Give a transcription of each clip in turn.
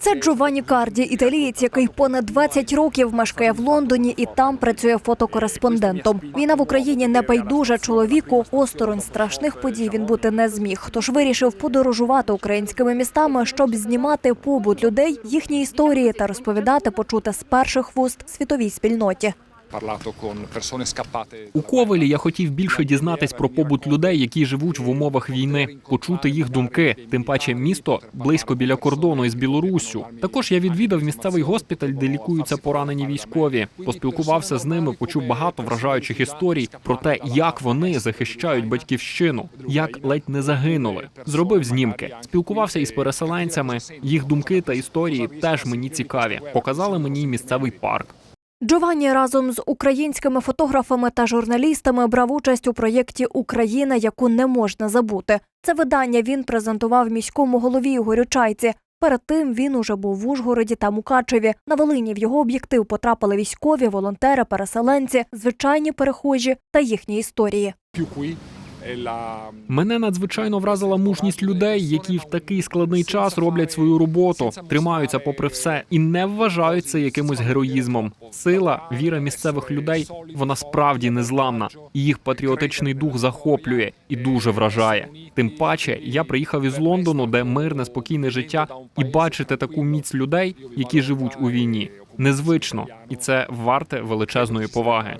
Це Джованні Карді, італієць, який понад 20 років мешкає в Лондоні і там працює фотокореспондентом. Війна в Україні не байдужа чоловіку. Осторонь страшних подій він бути не зміг. Тож вирішив подорожувати українськими містами, щоб знімати побут людей, їхні історії та розповідати почути з перших вуст світовій спільноті. У Ковелі я хотів більше дізнатись про побут людей, які живуть в умовах війни, почути їх думки. Тим паче, місто близько біля кордону із Білоруссю. Також я відвідав місцевий госпіталь, де лікуються поранені військові. Поспілкувався з ними, почув багато вражаючих історій про те, як вони захищають батьківщину, як ледь не загинули. Зробив знімки, спілкувався із переселенцями. Їх думки та історії теж мені цікаві. Показали мені місцевий парк. Джованні разом з українськими фотографами та журналістами брав участь у проєкті Україна, яку не можна забути. Це видання він презентував міському голові Ігорю Чайці. Перед тим він уже був в Ужгороді та Мукачеві. На Волині в його об'єктив потрапили військові, волонтери, переселенці, звичайні перехожі та їхні історії. Мене надзвичайно вразила мужність людей, які в такий складний час роблять свою роботу, тримаються попри все і не вважають це якимось героїзмом. Сила, віра місцевих людей вона справді незламна, і їх патріотичний дух захоплює і дуже вражає. Тим паче, я приїхав із Лондону, де мирне, спокійне життя, і бачити таку міць людей, які живуть у війні. Незвично, і це варте величезної поваги.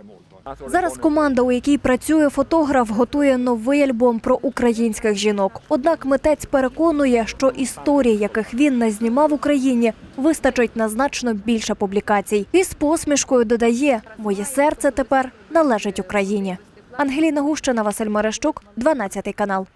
Зараз команда, у якій працює фотограф, готує новий альбом про українських жінок. Однак митець переконує, що історій, яких він не знімав в Україні, вистачить на значно більше публікацій. І з посмішкою додає: моє серце тепер належить Україні. Ангеліна Гущина, Василь Мерещук, 12 канал.